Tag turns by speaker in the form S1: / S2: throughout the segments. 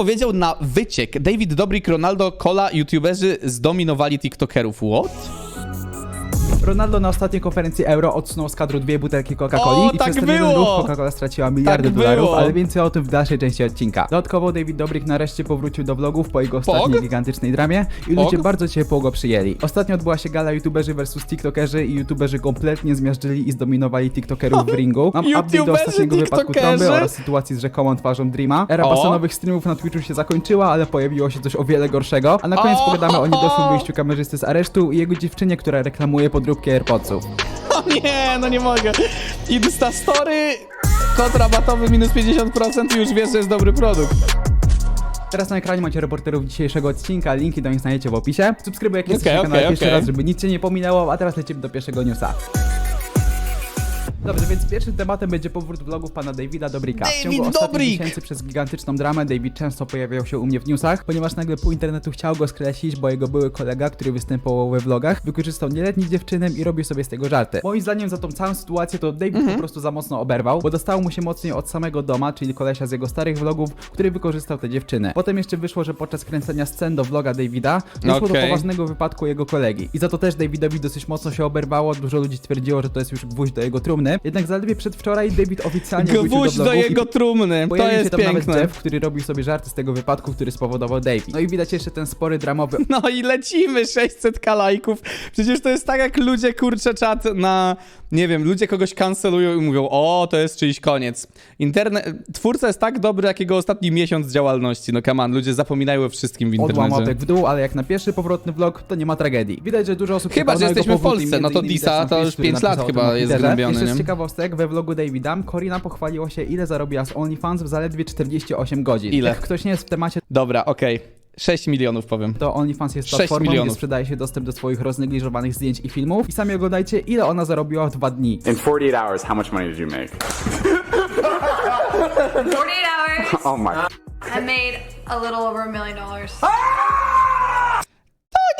S1: powiedział na wyciek. David Dobrik, Ronaldo, Kola, youtuberzy zdominowali tiktokerów. What?
S2: Ronaldo na ostatniej konferencji Euro odsunął z kadru dwie butelki Coca-Coli
S1: O,
S2: i
S1: tak
S2: przez ten jeden
S1: było!
S2: ruch Coca-Cola straciła miliardy
S1: Tak
S2: dolarów,
S1: było!
S2: ale więcej o tym w dalszej części odcinka. Dodatkowo David Dobrik nareszcie powrócił do vlogów po jego ostatniej
S1: Pog?
S2: gigantycznej dramie i
S1: Pog?
S2: ludzie bardzo ciepło go przyjęli. Ostatnio odbyła się gala youtuberzy versus tiktokerzy i youtuberzy kompletnie zmiażdżyli i zdominowali tiktokerów w ringu. Mam update do
S1: YouTuberzy,
S2: ostatniego wypadku
S1: tiktokerzy?
S2: trąby oraz sytuacji z rzekomą twarzą Dreama. Era
S1: O!
S2: basenowych streamów na Twitchu się zakończyła, ale pojawiło się coś o wiele gorszego. A na koniec
S1: O!
S2: pogadamy o niedoszłym wyjściu kamerzysty z aresztu i jego dziewczynie, która reklamuje podróbki AirPodsów.
S1: O nie, no nie mogę. Instastory, kod rabatowy minus 50% i już wiesz, że jest dobry produkt.
S2: Teraz na ekranie macie reporterów dzisiejszego odcinka, linki do nich znajdziecie w opisie. Subskrybuj jak jesteś
S1: Okej,
S2: na kanale pierwszy
S1: okej.
S2: raz, żeby nic cię nie pominęło, a teraz lecimy do pierwszego newsa. Dobrze, więc pierwszym tematem będzie powrót vlogów pana Davida Dobrika. w
S1: David
S2: ciągu ostatnich
S1: Dobrik!
S2: miesięcy przez gigantyczną dramę David często pojawiał się u mnie w newsach, ponieważ nagle pół internetu chciał go skreślić, bo jego były kolega, który występował we vlogach, wykorzystał nieletnich dziewczynem i robił sobie z tego żarty. Moim zdaniem za tą całą sytuację to David
S1: Mhm.
S2: po prostu za mocno oberwał, bo dostało mu się mocniej od samego doma, czyli kolesia z jego starych vlogów, który wykorzystał tę dziewczynę. Potem jeszcze wyszło, że podczas kręcenia scen do vloga Davida doszło do
S1: Okej.
S2: poważnego wypadku jego kolegi. I za to też Davidowi dosyć mocno się oberwało, dużo ludzi twierdziło, że to jest już gwóźdź do jego trumny. Jednak zaledwie przedwczoraj David oficjalnie
S1: Gwóźdź
S2: do
S1: do jego trumny, to
S2: Pojawił się
S1: jest
S2: tam nawet
S1: piękne.
S2: Jeff, który robił sobie żarty z tego wypadku, który spowodował David. No i widać jeszcze ten spory dramowy
S1: No i lecimy 600 kalajków. Przecież to jest tak jak ludzie kurczę czat na, nie wiem, ludzie kogoś kancelują i mówią, o, to jest czyjś koniec. Internet, twórca jest tak dobry, jak jego ostatni miesiąc działalności. No come on, ludzie zapominają o wszystkim w internecie.
S2: łamotek w dół, ale jak na pierwszy powrotny vlog, to nie ma tragedii. Widać, że dużo osób
S1: Chyba, że jesteśmy w Polsce, no to Disa to już
S2: który
S1: pięć
S2: napisał
S1: lat
S2: o tym
S1: chyba jest
S2: Jeszcze
S1: nie?
S2: Ciekawostek, we vlogu Davida Corina pochwaliła się, ile zarobiła z OnlyFans w zaledwie 48 godzin.
S1: Ile?
S2: Jak ktoś nie jest w temacie,
S1: Dobra, okej. 6 milionów powiem.
S2: to OnlyFans jest
S1: Sześć
S2: platformą, gdzie
S1: milionów.
S2: sprzedaje się dostęp do swoich roznegliżowanych zdjęć i filmów. I sami oglądajcie, ile ona zarobiła w dwa dni.
S3: In 48 hours, how much money did you make?
S4: 48 hours,
S3: Oh my.
S4: I made a little over a million dollars.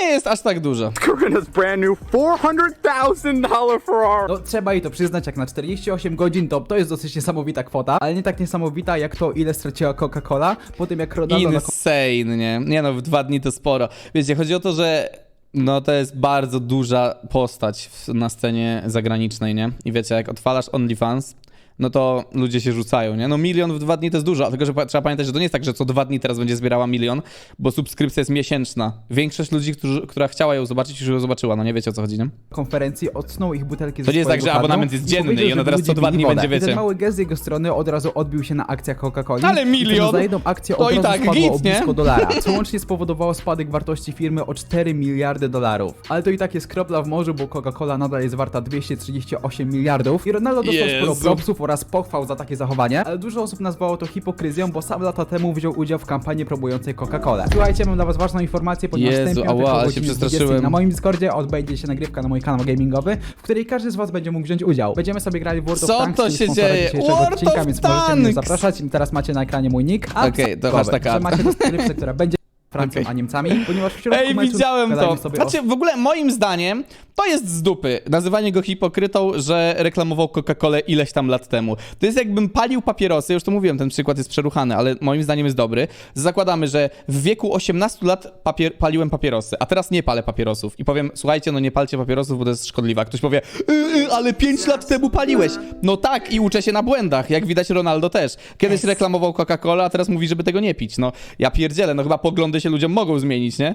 S1: Nie jest aż tak dużo.
S3: Corinna's brand new $400,000 Ferrari.
S2: No trzeba jej to przyznać, jak na 48 godzin to, to jest dosyć niesamowita kwota, ale nie tak niesamowita jak to, ile straciła Coca-Cola po tym jak Ronaldo na
S1: Insane, nie? Nie no, w dwa dni to sporo. Wiecie, chodzi o to, że no to jest bardzo duża postać w, na scenie zagranicznej, nie? I wiecie, jak odpalasz OnlyFans, no to ludzie się rzucają, nie? No milion w dwa dni to jest dużo, tylko że pa- trzeba pamiętać, że to nie jest tak, że co dwa dni teraz będzie zbierała milion, bo subskrypcja jest miesięczna. Większość ludzi, którzy, która chciała ją zobaczyć, już ją zobaczyła, no nie wiecie o co chodzi, nie?
S2: konferencji odsunął ich butelki
S1: To
S2: ze
S1: nie jest tak,
S2: swojego
S1: że abonament jest
S2: i
S1: dzienny
S2: powiedział,
S1: i ona
S2: żeby
S1: teraz
S2: ludzie
S1: co dwa
S2: pili
S1: dni
S2: wodę.
S1: będzie,
S2: I
S1: wiecie.
S2: ten mały gest z jego strony od razu odbił się na akcjach Coca-Coli.
S1: Ale
S2: i
S1: milion?
S2: Za jedną akcję
S1: To
S2: od
S1: i
S2: razu
S1: tak
S2: spadło
S1: git,
S2: o blisko
S1: nie?
S2: dolara, co łącznie spowodowało spadek wartości firmy o 4 miliardy dolarów. Ale to i tak jest kropla w morzu, bo Coca-Cola nadal jest warta 238 miliardów i Ronaldo dostał sporo propsów oraz pochwał za takie zachowanie, ale dużo osób nazwało to hipokryzją, bo sam lata temu wziął udział w kampanii promującej Coca-Colę. Słuchajcie, mam dla was ważną informację, ponieważ
S1: Jezu,
S2: ten piątek
S1: ała,
S2: o
S1: się
S2: godzinie 20
S1: przestraszyłem.
S2: na moim Discordzie odbędzie się nagrywka na mój kanał gamingowy, w której każdy z was będzie mógł wziąć udział. Będziemy sobie grali w World
S1: Co
S2: of Tanks,
S1: to
S2: czyli
S1: się
S2: sponsora
S1: dzieje?
S2: dzisiejszego
S1: World
S2: odcinka,
S1: of
S2: więc możecie mnie
S1: Tanks!
S2: zapraszać. I teraz macie na ekranie mój nick. A
S1: Okej, to
S2: gotowe,
S1: hashtag
S2: że
S1: ad.
S2: macie rozgrywkę, która będzie Francją,
S1: Okej.
S2: a Niemcami, ponieważ w środku
S1: Ej,
S2: meczu
S1: widziałem to.
S2: sobie o
S1: Znaczy, w ogóle moim zdaniem to jest z dupy. Nazywanie go hipokrytą, że reklamował Coca-Colę ileś tam lat temu. To jest jakbym palił papierosy, już to mówiłem, ten przykład jest przeruchany, ale moim zdaniem jest dobry. Zakładamy, że w wieku 18 lat papier paliłem papierosy, a teraz nie palę papierosów. I powiem, słuchajcie, no nie palcie papierosów, bo to jest szkodliwe. A ktoś powie, y, y, ale 5 lat temu paliłeś. No tak, i uczę się na błędach, jak widać Ronaldo też. Kiedyś reklamował Coca-Colę, a teraz mówi, żeby tego nie pić. No, ja pierdzielę, no chyba poglądy się ludziom mogą zmienić, nie?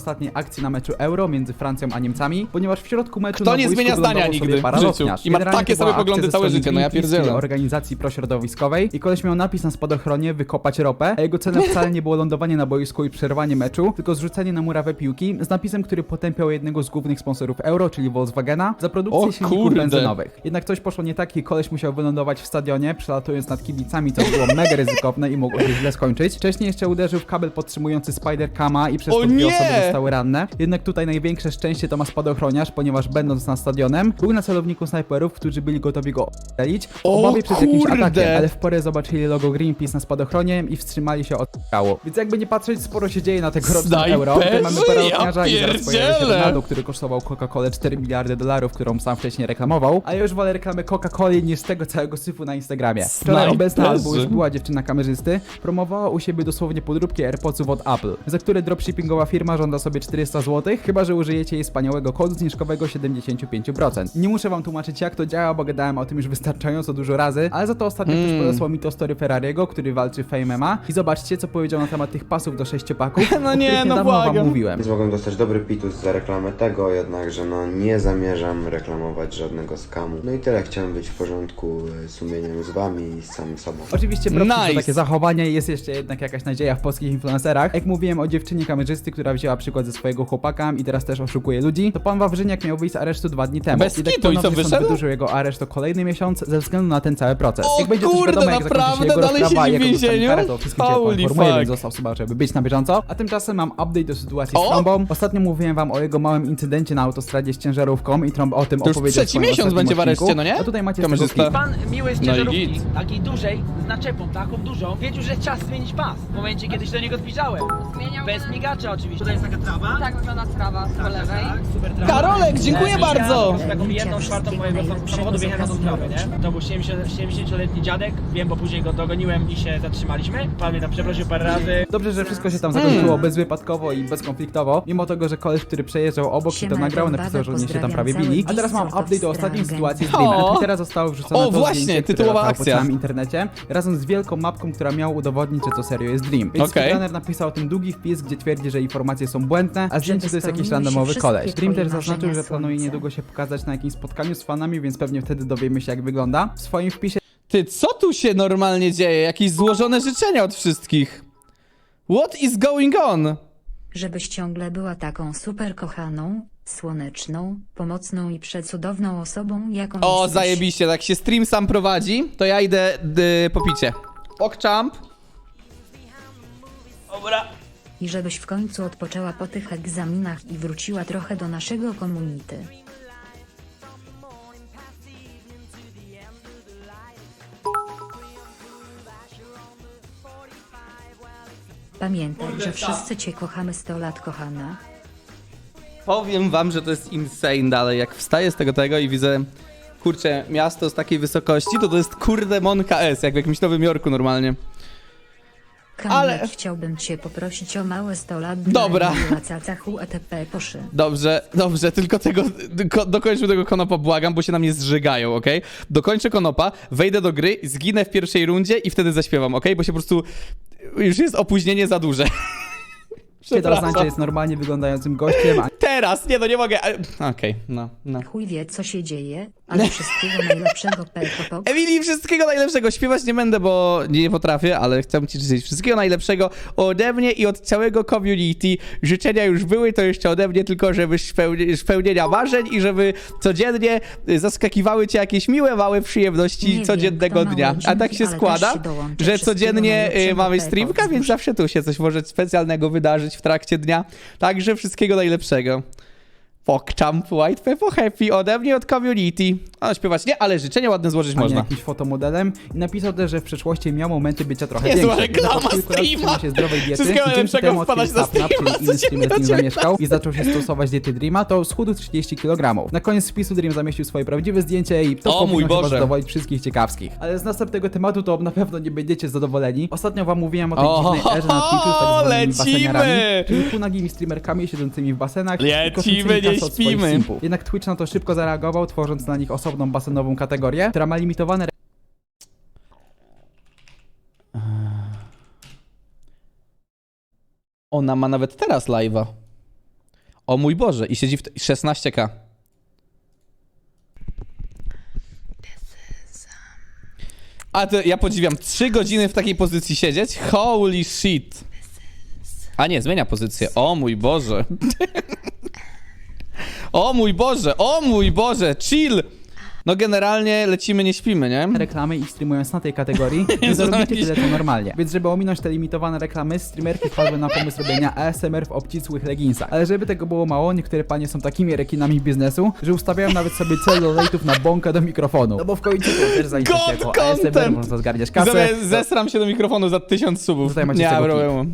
S2: Ostatniej akcji na meczu Euro między Francją a Niemcami, ponieważ w środku meczu
S1: Kto
S2: na
S1: nie
S2: boisku
S1: zmienia zdania
S2: wylądował
S1: nigdy
S2: sobie
S1: w życiu i ma
S2: Generalnie
S1: takie
S2: to była
S1: same poglądy
S2: akcja ze
S1: całe
S2: strony
S1: życie, no ja
S2: Greenpeace,
S1: pierdzielę.
S2: organizacji prośrodowiskowej i koleś miał napis na spadochronie wykopać ropę, a jego celem wcale nie było lądowanie na boisku i przerwanie meczu, tylko zrzucenie na murawę piłki z napisem, który potępiał jednego z głównych sponsorów Euro, czyli Volkswagena, za produkcję
S1: O
S2: silników
S1: kurde.
S2: benzynowych. Jednak coś poszło nie tak i koleś musiał wylądować w stadionie, przelatując nad kibicami, co było mega ryzykowne i mogło się źle skończyć. Wcześniej jeszcze uderzył w kabel podtrzymujący Spider-Cama i przez
S1: O
S2: to dwie
S1: nie!
S2: osoby zostały ranne. Jednak tutaj największe szczęście to ma spadochroniarz, ponieważ będąc na stadionem, był na celowniku snajperów, którzy byli gotowi go strzelić.
S1: O
S2: Obawie przed jakimś
S1: kurde!
S2: atakiem, ale w porę zobaczyli logo Greenpeace na spadochronie i wstrzymali się od skało. Więc jakby nie patrzeć, sporo się dzieje na tegorocznym
S1: Snajperzy?
S2: euro. Tutaj mamy paralotniarza
S1: Ja
S2: i zaraz pojawia się
S1: pierdzielę!
S2: Ronaldo, który kosztował Coca-Colę 4 miliardy dolarów, którą sam wcześniej reklamował. A ja już wolę reklamę Coca-Coli niż tego całego syfu na Instagramie. Wczoraj obecna
S1: Snajperzy.
S2: albo już była dziewczyna kamerzysty, promowała u siebie dosłownie podróbki AirPodsów od Apple, za które dropshippingowa firma żąda sobie 400 zł, chyba że użyjecie jej wspaniałego kodu zniżkowego 75%. Nie muszę wam tłumaczyć jak to działa, bo gadałem o tym już wystarczająco dużo razy, ale za to ostatnio
S1: Hmm.
S2: ktoś podesłał mi to story Ferrariego, który walczy Fame MMA i zobaczcie co powiedział na temat tych pasów do sześciopaków,
S1: No nie, no
S2: niedawno wam
S1: błagam.
S2: mówiłem.
S5: Więc mogłem dostać dobry pitus za reklamę tego, jednakże no nie zamierzam reklamować żadnego skamu. No i tyle, chciałem być w porządku e, sumieniem z wami i z samym sobą.
S2: Oczywiście proszę
S1: Nice.
S2: za takie zachowania i jest jeszcze jednak jakaś nadzieja w polskich influencerach. Jak mówiłem o dziewczynie kamerzysty, która wzięła przykład ze swojego chłopaka i teraz też oszukuje ludzi, to pan Wawrzyniak miał wyjść z aresztu dwa dni temu.
S1: Bez
S2: Jednak
S1: kitu, i co, wyszedł?
S2: wydłużył jego areszt o kolejny miesiąc ze względu na ten cały proces.
S1: O
S2: jak będzie
S1: kurde,
S2: wiadomo, jak się
S1: naprawdę?
S2: jego
S1: Dalej
S2: rozprawa,
S1: siedzi w więzieniu?
S2: karę, to wszystkim
S1: Holy
S2: więc został suba, żeby być na bieżąco. A tymczasem mam update do sytuacji
S1: O!
S2: z trąbą. Ostatnio mówiłem wam o jego małym incydencie na autostradzie z ciężarówką i trąb o tym
S1: To
S2: opowiedział
S1: trzeci miesiąc będzie w areszcie, no nie?
S2: A tutaj macie
S1: Kamerzysta.
S6: Pan miły z
S1: No i
S6: ciężarówki,
S1: git.
S6: takiej dużej, z naczepą taką dużą, wiedział, że czas zmienić pas. W momencie, kiedy się do niego zbliżałem.
S4: Zmieniał
S6: Bez migacza oczywiście. Tutaj jest taka trawa.
S4: Tak wygląda trawa po lewej.
S6: Tak, super trawa.
S1: Karolek, dziękuję bardzo.
S6: Taką jedną czwartą mojego samochodu wjechałem na tą trawę, nie? To był 70 70-letni dziadek, wiem, bo później go dogoniłem i się zatrzymaliśmy. Pan mnie tam przeprosił parę razy.
S2: Dobrze, że wszystko się tam
S1: Hmm.
S2: zakończyło bezwypadkowo i bezkonfliktowo, mimo tego, że koleś, który przejeżdżał obok i to
S7: Siema,
S2: nagrał, napisał, że oni się tam prawie
S7: pozdrawiam
S2: bili. A
S7: cały
S2: teraz mam
S7: Discord
S2: update do
S7: of
S2: ostatniej sytuacji z
S1: O!
S2: Dreamem. Twittera zostało wrzucone
S1: O,
S2: to
S1: właśnie,
S2: zdjęcie, które
S1: tytułowa
S2: po
S1: akcja.
S2: całym internecie, razem z wielką mapką, która miała udowodnić, że to serio jest Dream. Więc
S1: Okej.
S2: okay. napisał o tym długi wpis, gdzie twierdzi, że informacje są błędne, a zdjęcie to jest jakiś randomowy koleś. Dream też zaznaczył, że planuje niedługo się pokazać na jakimś spotkaniu z fanami, więc pewnie wtedy dowiemy się, jak wygląda. W swoim wpisie
S1: Ty, co tu się normalnie dzieje? Jakieś złożone życzenia od wszystkich. What is going on?
S7: Żebyś ciągle była taką super kochaną, słoneczną, pomocną i przecudowną osobą, jaką
S1: O,
S7: jesteś.
S1: zajebiście, tak się stream sam prowadzi, to ja idę dy, po picie. Pokczamp.
S6: Dobra.
S7: I żebyś w końcu odpoczęła po tych egzaminach i wróciła trochę do naszego community. Pamiętaj, że wszyscy cię kochamy 100 lat, kochana.
S1: Powiem wam, że to jest insane dalej. Jak wstaję z tego tego i widzę, kurczę, miasto z takiej wysokości, to to jest kurde Monka S, jak w jakimś Nowym Jorku normalnie.
S7: Kamil,
S1: Ale-
S7: chciałbym cię poprosić o małe 100 lat
S1: Dobra.
S7: cacachu ETP poszy.
S1: Dobrze, dobrze, tylko tego, ko, dokończmy tego konopa, błagam, bo się na mnie zżygają, okej? Dokończę konopa, wejdę do gry, zginę w pierwszej rundzie i wtedy zaśpiewam, okej? Bo się po prostu, już jest opóźnienie za duże. Przepraszam.
S2: Sanchez jest normalnie wyglądającym gościem, a
S1: Teraz, nie no, nie mogę, ale- okej, no, no.
S7: Chuj wie co się dzieje, ale wszystkiego najlepszego Pelkopok.
S1: Emilii, wszystkiego najlepszego. Śpiewać nie będę, bo nie potrafię, ale chcę ci życzyć wszystkiego najlepszego ode mnie i od całego community. Życzenia już były, to jeszcze ode mnie, tylko żeby spełni- spełnienia marzeń i żeby codziennie y, zaskakiwały cię jakieś miłe, małe przyjemności
S7: Nie wiem,
S1: codziennego
S7: kto
S1: dnia. A tak
S7: dzięki,
S1: się
S7: ale
S1: składa,
S7: też się dołączę.
S1: że
S7: Wszystkiego
S1: codziennie y,
S7: najlepszego,
S1: mamy streamka, więc zawsze tu się coś może specjalnego wydarzyć w trakcie dnia. Także wszystkiego najlepszego. Pokczamp, White Peppo Happy ode mnie, od community. A śpiewać nie, ale życzenia ładne złożyć
S2: a nie
S1: można.
S2: jakimś fotomodelem i napisał też, że w przeszłości miał momenty bycia trochę
S1: Niezła
S2: większy.
S1: reklama
S2: Od kilku lat
S1: streama.
S2: się zdrowej diety
S1: Wszystkiego
S2: i dzięki
S1: najlepszego
S2: temu
S1: wpadać na streama,
S2: czyli inny streamer z nim
S1: codziennie
S2: zamieszkał i zaczął się stosować diety Dreama, to schudł 30 kg. Na koniec wpisu Dream zamieścił swoje prawdziwe zdjęcie i to
S1: O mój
S2: powinno chyba
S1: Boże.
S2: zadowolić wszystkich ciekawskich. Ale z następnego tematu to na pewno nie będziecie zadowoleni. Ostatnio wam mówiłem o tej
S1: O,
S2: dziwnej erze na Twitchu z tak zwanymi
S1: lecimy!
S2: baseniarami, czyli półnagimi streamerkami siedzącymi w basenach
S1: Lecimy,
S2: koszącymi
S1: nie
S2: kasę od swoich
S1: śpimy.
S2: simpów. Jednak Twitch na to szybko zareagował, tworząc dla nich osobną basenową kategorię, która ma limitowane
S1: Ona ma nawet teraz live'a. O mój Boże, i siedzi w t- 16k. A to ja podziwiam, 3 godziny w takiej pozycji siedzieć? Holy shit. A nie, zmienia pozycję. O mój Boże. O mój Boże, o mój Boże, chill. No generalnie lecimy, nie śpimy, nie?
S2: reklamy i streamując na tej kategorii, nie zarobicie tyle co normalnie. Więc żeby ominąć te limitowane reklamy, streamerki wpadły na pomysł robienia ASMR w obcisłych leginsach. Ale żeby tego było mało, niektóre panie są takimi rekinami biznesu, że ustawiają nawet sobie cel donate'ów na bąka do mikrofonu. No bo w końcu to też zaliczy się jako ASMR, można zgarniać kasę.
S1: Sobie zesram się do mikrofonu za tysiąc subów.
S2: Tutaj macie
S1: nie
S2: tego
S1: problemu.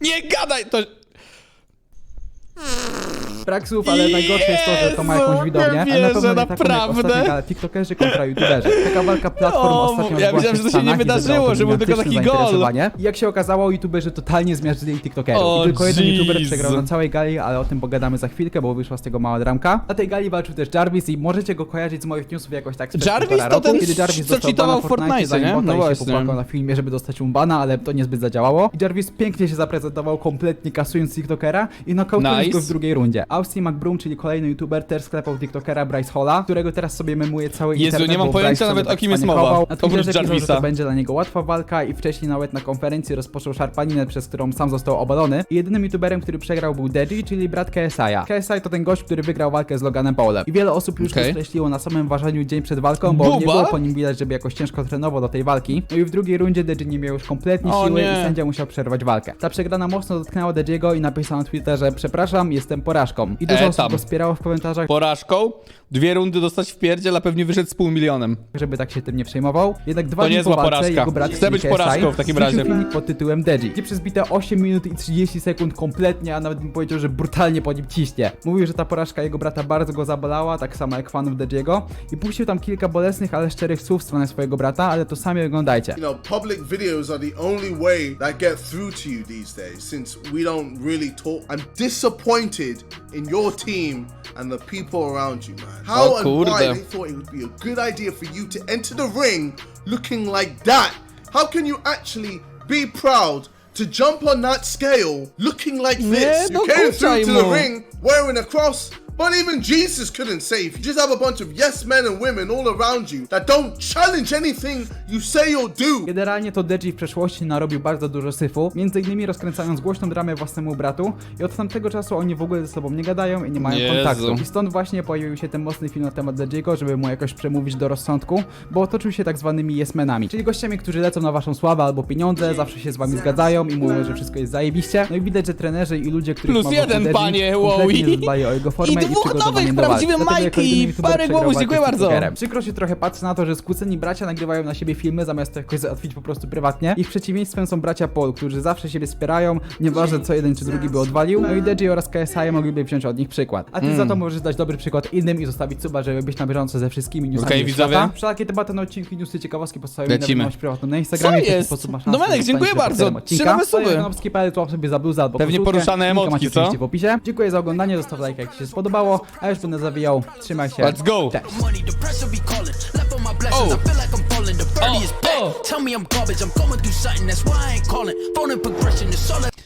S1: Nie gadaj! To...
S2: Brak słów, ale najgorsze jest to, że to ma jakąś widownię,
S1: nie
S2: a na
S1: wierzę,
S2: pewno
S1: naprawdę?
S2: ostatnio, ale tiktokerzy kontra youtuberzy. Taka walka platform
S1: O,
S2: ostatnio
S1: ja myślałem, że to się nie wydarzyło, że był tylko taki gol.
S2: I jak się okazało, youtuberzy totalnie zmiażdżyli tiktokerów.
S1: O,
S2: I tylko jeden youtuber przegrał na całej gali, ale o tym pogadamy za chwilkę, bo wyszła z tego mała dramka. Na tej gali walczył też Jarvis i możecie go kojarzyć z moich newsów jakoś tak sprzed
S1: Jarvis
S2: półtora
S1: to
S2: roku,
S1: ten,
S2: kiedy Jarvis
S1: co
S2: dostał
S1: cheatował
S2: bana
S1: w Fortnite, nie? No
S2: i się
S1: właśnie.
S2: popłakał na filmie, żeby dostać mu bana, ale to niezbyt zadziałało. I Jarvis pięknie się zaprezentował, kompletnie kasując tiktokera i nokautując
S1: Nice.
S2: go w drugiej rundzie. Austin McBroom, czyli kolejny youtuber, też sklepał tiktokera Bryce Halla, którego teraz sobie memuje cały
S1: Jezu,
S2: internet,
S1: nie mam
S2: bo
S1: pojęcia nawet, o kim jest
S2: cwaniakował.
S1: mowa,
S2: Na
S1: oprócz
S2: Twitterze pisał, że
S1: Jarvisa.
S2: to będzie dla niego łatwa walka i wcześniej nawet na konferencji rozpoczął szarpaninę, przez którą sam został obalony. I jedynym youtuberem, który przegrał był Deji, czyli brat KSI'a. KSI to ten gość, który wygrał walkę z Loganem Paulem. I wiele osób już
S1: Okej.
S2: okay. skreśliło na samym ważeniu dzień przed walką, bo nie
S1: Buba?
S2: było po nim widać, żeby jakoś ciężko trenował do tej walki. No i w drugiej rundzie Deji nie miał już kompletnie
S1: O
S2: siły
S1: nie.
S2: i sędzia musiał przerwać walkę. Ta przegrana mocno dotknęła Dejiego i napisał na Twitterze przepraszam, jestem porażką. I dużo
S1: E,
S2: osób go wspierało w komentarzach,
S1: Porażką, dwie rundy dostać w pierdziel, a pewnie wyszedł z pół milionem.
S2: żeby tak się tym nie przejmował. Jednak dwa
S1: To
S2: dni
S1: niezła
S2: po walce
S1: porażka.
S2: jego brat
S1: Chcę być
S2: KSI
S1: porażką w takim razie.
S2: filmik pod tytułem Deji, gdzie przez bite 8 minut i 30 sekund kompletnie, a nawet bym powiedział, że brutalnie po nim ciśnie. Mówił, że ta porażka jego brata bardzo go zabolała, tak samo jak fanów Dejiego i puścił tam kilka bolesnych, ale szczerych słów w stronę swojego brata, ale to sami oglądajcie.
S8: You know, public videos are the only way that get through to you these days since we don't really talk. I'm disappointed in your team and the people around you, man. How
S1: Oh,
S8: and
S1: kurde.
S8: why they thought it would be a good idea for you to enter the ring looking like that. How can you actually be proud to jump on that scale looking like this?
S1: no
S8: you came through to the ring wearing a cross. But even Jesus couldn't save. You just have a bunch of yes men and women all around you that don't challenge anything you say or do.
S2: Generalnie to Deji w przeszłości narobił bardzo dużo syfu, między innymi rozkręcając głośną dramę własnemu bratu i od tamtego czasu oni w ogóle ze sobą nie gadają i nie mają
S1: Jezu.
S2: kontaktu. I stąd właśnie pojawił się ten mocny film na temat Dejiego, żeby mu jakoś przemówić do rozsądku, bo otoczył się tak zwanymi yes-menami, czyli gościami, którzy lecą na waszą sławę albo pieniądze, zawsze się z wami zgadzają i mówią, że wszystko jest zajebiście. No i widać, że trenerzy i ludzie, których
S1: Plus
S2: ma
S1: jeden, panie,
S2: kompletnie
S1: wow.
S2: nie dbali o jego formę
S1: I
S2: i,
S1: dwóch nowych,
S2: jako jedyny
S1: i parę głowów, dziękuję bardzo.
S2: Przykro się trochę patrzy na to, że skłóceni bracia nagrywają na siebie filmy zamiast to jakoś załatwić po prostu prywatnie. Ich przeciwieństwem są bracia Paul, którzy zawsze siebie wspierają, nieważne co jeden czy drugi by odwalił. No i Deji oraz KSI mogliby wziąć od nich przykład. A ty za to możesz dać dobry przykład innym i zostawić suba, żeby być na bieżąco ze wszystkimi newsami
S1: Okej, widzowie.
S2: świata. Wszelakie tematy na odcinki, newsy, ciekawostki postawimy na
S1: Lecimy.
S2: wiadomość prywatną na Instagramie.
S1: Co
S2: W
S1: jest?
S2: sposób masz szansę,
S1: Domenek,
S2: że
S1: dziękuję bardzo. Trzy
S2: odcinka.
S1: nowe suby.
S2: Swoje kanapski palec łap sobie za bluzę albo
S1: Pewnie
S2: koszulkę.
S1: poruszane
S2: Linka
S1: emotki,
S2: macie
S1: co?
S2: oczywiście w opisie. Dziękuję za oglądanie, zostaw lajka jak ci się spodobało, a już będę zawijał. Trzymaj się.
S1: Let's go.
S2: Cześć.
S9: money, the pressure be calling. Left on my blessings,
S1: Oh.
S9: I feel like I'm falling. The birdie
S1: Oh,
S9: is back.
S1: oh.
S9: Tell me I'm garbage, I'm going through something, that's why I ain't calling. Phone and progression all that.